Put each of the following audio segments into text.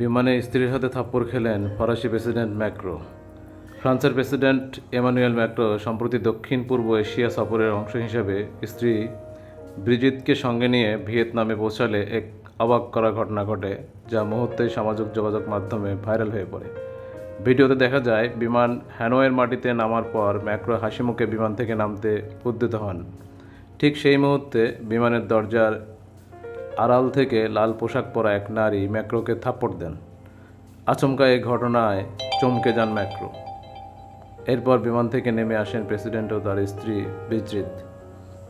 বিমানে স্ত্রীর হাতে থাপ্পড় খেলেন ফরাসি প্রেসিডেন্ট ম্যাক্রো। ফ্রান্সের প্রেসিডেন্ট এমানুয়েল ম্যাক্রো সম্প্রতি দক্ষিণ পূর্ব এশিয়া সফরের অংশ হিসেবে স্ত্রী ব্রিজিতকে সঙ্গে নিয়ে ভিয়েতনামে পৌঁছালে এক অবাক করা ঘটনা ঘটে, যা মুহূর্তেই সামাজিক যোগাযোগ মাধ্যমে ভাইরাল হয়ে পড়ে। ভিডিওতে দেখা যায়, বিমান হ্যানোয়ের মাটিতে নামার পর ম্যাক্রো হাসিমুখে বিমান থেকে নামতে উদ্যত হন। ঠিক সেই মুহূর্তে বিমানের দরজার আড়াল থেকে লাল পোশাক পরা এক নারী ম্যাক্রোকে থাপ্পড় দেন। আচমকা এই ঘটনায় চমকে যান ম্যাক্রো। এরপর বিমান থেকে নেমে আসেন প্রেসিডেন্ট ও তার স্ত্রী বিজরিত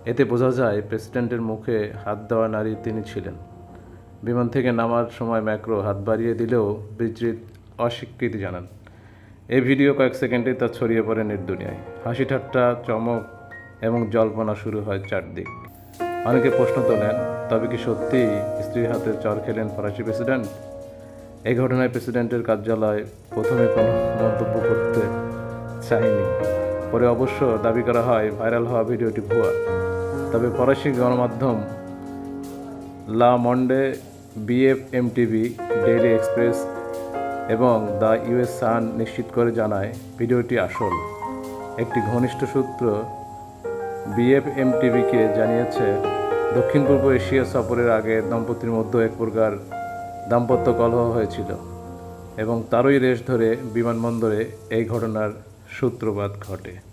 এতে বোঝা যায় প্রেসিডেন্টের মুখে হাত দেওয়া নারী তিনি ছিলেন। বিমান থেকে নামার সময় ম্যাক্রো হাত বাড়িয়ে দিলেও বিজরিত অস্বীকৃতি জানান। এই ভিডিও কয়েক সেকেন্ডেই তা ছড়িয়ে পড়ে নির্দুনিয়ায় হাসি ঠাট্টা চমক এবং জল্পনা শুরু হয় চারদিক। অনেকে প্রশ্ন তোলেন, তবে কি সত্যিই স্ত্রীর হাতে চর খেলেন ফরাসি প্রেসিডেন্ট? এই ঘটনায় প্রেসিডেন্টের কার্যালয় প্রথমে কোনো মন্তব্য করতে চায়নি। পরে অবশ্য দাবি করা হয়, ভাইরাল হওয়া ভিডিওটি ভুয়া। তবে ফরাসি গণমাধ্যম Le Monde BF MTV Daily Express এবং দ্য ইউএস সান নিশ্চিত করে জানায়, ভিডিওটি আসল। একটি ঘনিষ্ঠ সূত্র বিএফএমটিভিকে জানিয়েছে, দক্ষিণ পূর্ব এশিয়া সফরের আগে দম্পতির মধ্যে এক প্রকার দাম্পত্য কলহ হয়েছিল এবং তারই রেশ ধরে বিমানবন্দরে এই ঘটনার সূত্রপাত ঘটে।